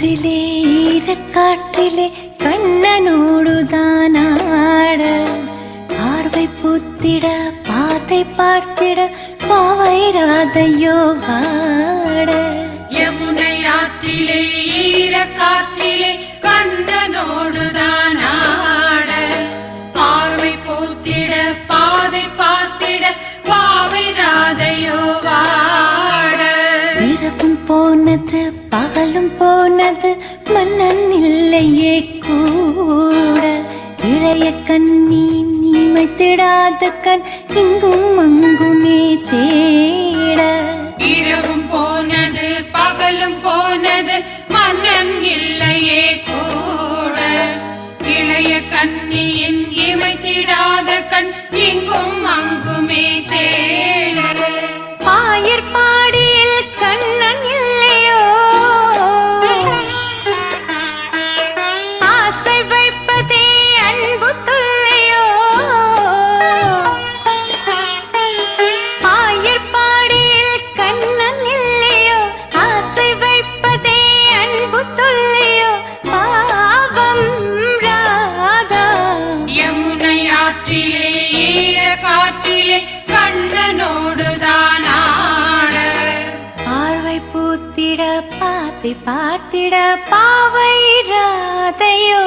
காற்றிலே ஈரக்காற்றிலே கண்ணனோடுதானாட. பார்வை பூத்திட பாத்தை பார்த்திட பாவை ராதையோ வாட யமுனை ஆற்றிலே ஈரக்காற்று இரவும் போனது பகலும் போனது மன்னன் இல்லையே கூட. இளைய கண்ணி நீமைத்திடாத கண் இங்கும் அங்குமே தேட. இரவும் போனது பகலும் போனது மன்னன் இல்லையே கூட. இளைய கண்ணியின் இமைத்திடாத கண் இங்கும் அங்குமே தேட. காற்றிலே கண்ணனோடுதான் ஆட பார்வை பூத்திட பார்த்தி பார்த்திட பாவை ராதையோ.